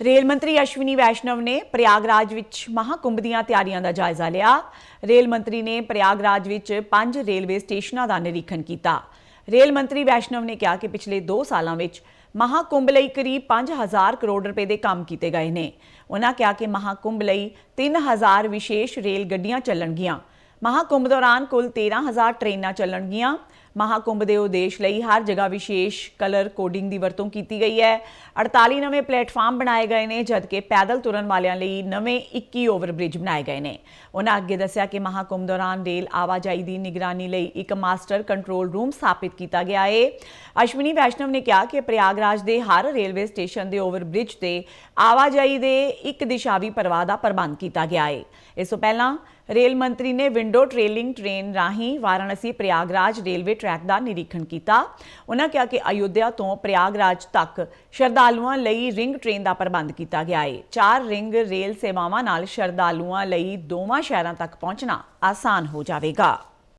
Rail ਮੰਤਰੀ ਅਸ਼ਵਨੀ ਵੈਸ਼ਨਵ ਨੇ ਪ੍ਰਯਾਗਰਾਜ ਵਿੱਚ ਮਹਾਕੁੰਭ ਦੀਆਂ ਤਿਆਰੀਆਂ ਦਾ ਜਾਇਜ਼ਾ ਲਿਆ। ਰੇਲ ਮੰਤਰੀ ਨੇ ਪ੍ਰਯਾਗਰਾਜ ਵਿੱਚ ਪੰਜ ਰੇਲਵੇ ਸਟੇਸ਼ਨਾਂ ਦਾ ਨਿਰੀਖਣ ਕੀਤਾ। ਰੇਲ ਮੰਤਰੀ ਵੈਸ਼ਨਵ ਨੇ ਕਿਹਾ ਕਿ ਪਿਛਲੇ 2 ਸਾਲਾਂ ਵਿੱਚ ਮਹਾਕੁੰਭ ਲਈ ਕਰੀਬ 5000 ਕਰੋੜ ਰੁਪਏ ਦੇ ਕੰਮ ਕੀਤੇ ਗਏ ਨੇ। ਉਹਨਾਂ ਕਿਹਾ ਕਿ ਮਹਾਕੁੰਭ ਲਈ 3000 ਵਿਸ਼ੇਸ਼ ਰੇਲ ਗੱਡੀਆਂ ਚੱਲਣਗੀਆਂ। ਮਹਾਕੁੰਭ ਦੌਰਾਨ ਕੁੱਲ 13000 ਟ੍ਰੇਨਾਂ ਚੱਲਣਗੀਆਂ। ਮਹਾਕੁੰਭ ਦੇ ਉਦੇਸ਼ ਲਈ ਹਰ ਜਗ੍ਹਾ ਵਿਸ਼ੇਸ਼ ਕਲਰ ਕੋਡਿੰਗ ਦੀ ਵਰਤੋਂ ਕੀਤੀ ਗਈ ਹੈ। 48 ਨਵੇਂ ਪਲੇਟਫਾਰਮ ਬਣਾਏ ਗਏ ਨੇ, ਜਦਕਿ ਪੈਦਲ ਤੁਰਨ ਵਾਲਿਆਂ ਲਈ ਨਵੇਂ 21 ਓਵਰਬ੍ਰਿਜ ਬਣਾਏ ਗਏ ਨੇ। ਉਹਨਾਂ ਅੱਗੇ ਦੱਸਿਆ ਕਿ ਮਹਾਕੁੰਭ ਦੌਰਾਨ ਰੇਲ ਆਵਾਜਾਈ ਦੀ ਨਿਗਰਾਨੀ ਲਈ ਇੱਕ ਮਾਸਟਰ ਕੰਟਰੋਲ ਰੂਮ ਸਥਾਪਿਤ ਕੀਤਾ ਗਿਆ ਹੈ ਅਸ਼ਵਨੀ ਵੈਸ਼ਨਵ ਨੇ ਕਿਹਾ ਕਿ ਪ੍ਰਯਾਗਰਾਜ ਦੇ ਹਰ ਰੇਲਵੇ ਸਟੇਸ਼ਨ ਦੇ ਓਵਰਬ੍ਰਿਜ ਤੇ ਆਵਾਜਾਈ ਦੇ ਇੱਕ ਦਿਸ਼ਾਵੀ ਪਰਵਾਹ ਦਾ ਪ੍ਰਬੰਧ ਕੀਤਾ ਗਿਆ ਹੈ ਇਸ ਤੋਂ ਪਹਿਲਾਂ ਰੇਲ ਮੰਤਰੀ ਨੇ ਵਿੰਡੋ ਟ੍ਰੇਲਿੰਗ ਟ੍ਰੇਨ ਰਾਹੀਂ ਵਾਰਾਣਸੀ ਪ੍ਰਯਾਗਰਾਜ ਰੇਲਵੇ ਟਰੈਕ ਦਾ ਨਿਰੀਖਣ ਕੀਤਾ। ਉਹਨਾਂ ਕਿਹਾ ਕਿ ਅਯੁੱਧਿਆ ਤੋਂ ਪ੍ਰਯਾਗਰਾਜ ਤੱਕ ਸ਼ਰਧਾਲੂਆਂ ਲਈ ਰਿੰਗ ਟ੍ਰੇਨ ਦਾ ਪ੍ਰਬੰਧ ਕੀਤਾ ਗਿਆ ਹੈ ਚਾਰ ਰਿੰਗ ਰੇਲ ਸੇਵਾਵਾਂ ਨਾਲ ਸ਼ਰਧਾਲੂਆਂ ਲਈ ਦੋਵਾਂ ਸ਼ਹਿਰਾਂ ਤੱਕ ਪਹੁੰਚਣਾ ਆਸਾਨ ਹੋ ਜਾਵੇਗਾ।